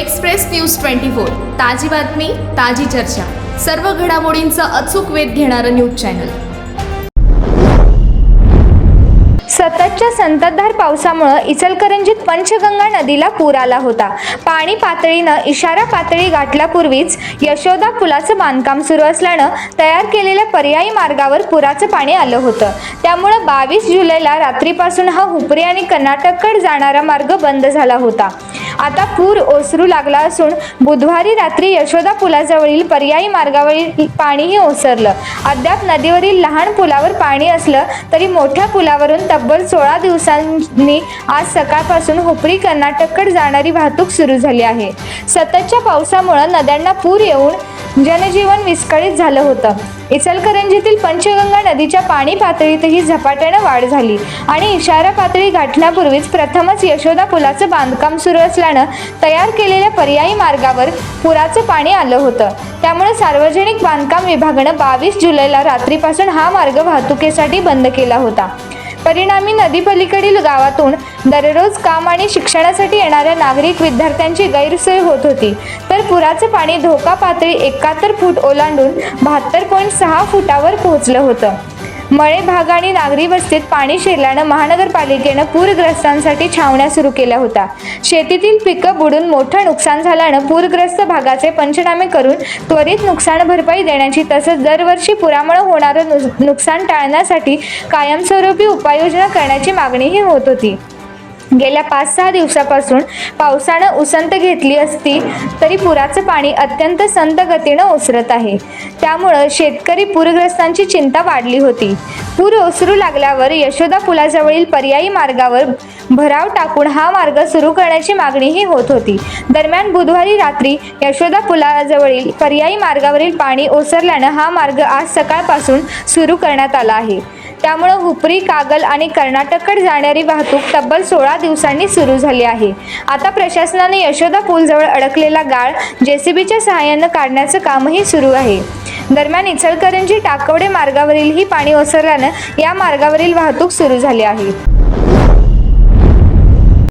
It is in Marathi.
Express news twenty four. ताजी बातमी ताजी चर्चा. सर्व घडामोडींचा अचूक वेध घेणारं न्यूज चॅनल. सततच्या संततधार पावसामुळं इचलकरंजीत पंचगंगा नदीला पूर आला होता. पाणी पातळीनं इशारा पातळी गाठल्यापूर्वीच यशोदा पुलाचं बांधकाम सुरू असल्यानं तयार केलेल्या पर्यायी मार्गावर पुराचं पाणी आलं होतं. त्यामुळं बावीस जुलैला रात्रीपासून हा हुपरी आणि कर्नाटककडे जाणारा मार्ग बंद झाला होता. आता पूर ओसरू लागला असून बुधवारी रात्री यशोदा पुलाजवळील पर्यायी मार्गावरील पाणीही ओसरलं. अद्याप नदीवरील लहान पुलावर पाणी असलं तरी मोठ्या पुलावरून तब्बल सोळा दिवसांनी आज सकाळपासून हुपरी कर्नाटककडे जाणारी वाहतूक सुरू झाली आहे. सततच्या पावसामुळे नद्यांना पूर येऊन जनजीवन विस्कळीत झालं होतं. इचलकरंजीतील पंचगंगा नदीच्या पाणी पातळीतही झपाट्यानं वाढ झाली आणि इशारा पातळी गाठण्यापूर्वीच प्रथमच यशोदा पुलाचं बांधकाम सुरू असल्यानं तयार केलेल्या पर्यायी मार्गावर पुराचं पाणी आलं होतं. त्यामुळे सार्वजनिक बांधकाम विभागानं बावीस जुलैला रात्रीपासून हा मार्ग वाहतुकीसाठी बंद केला होता. परिणामी नदीपलीकडील गावातून दररोज काम आणि शिक्षणासाठी येणाऱ्या नागरिक विद्यार्थ्यांची गैरसोय होत होती. तर पुराचं पाणी धोका पातळी एकाहत्तर फूट ओलांडून बहात्तर पॉईंट सहा फुटावर पोहोचलं होतं. मळे भाग आणि नागरी वस्तीत पाणी शिरल्यानं महानगरपालिकेनं पूरग्रस्तांसाठी छावण्या सुरू केल्या होत्या. शेतीतील पिकं बुडून मोठं नुकसान झाल्यानं पूरग्रस्त भागाचे पंचनामे करून त्वरित नुकसान भरपाई देण्याची तसंच दरवर्षी पुरामुळे होणारं नु- नुकसान टाळण्यासाठी कायमस्वरूपी उपाययोजना करण्याची मागणीही होत होती. गेल्या पाच सहा दिवसापासून पावसानं उसंत घेतली असती तरी पुराचं पाणी अत्यंत संत गतीनं ओसरत आहे. त्यामुळं शेतकरी पूरग्रस्तांची चिंता वाढली होती. पूर ओसरू लागल्यावर यशोदा पुलाजवळील पर्यायी मार्गावर भराव टाकून हा मार्ग सुरू करण्याची मागणीही होत होती. दरम्यान बुधवारी रात्री यशोदा पुलाजवळील पर्यायी मार्गावरील पाणी ओसरल्यानं हा मार्ग आज सकाळपासून सुरू करण्यात आला आहे. त्यामुळं हुपरी कागल आणि कर्नाटककडे जाणारी वाहतूक तब्बल सोळा दिवसांनी सुरू झाली आहे. आता प्रशासनाने यशोदा पूलजवळ अडकलेला गाळ जेसीबीच्या सहाय्यानं काढण्याचं कामही सुरू आहे. दरम्यान इचलकरंजी टाकवडे मार्गावरीलही पाणी ओसरल्यानं या मार्गावरील वाहतूक सुरू झाली आहे.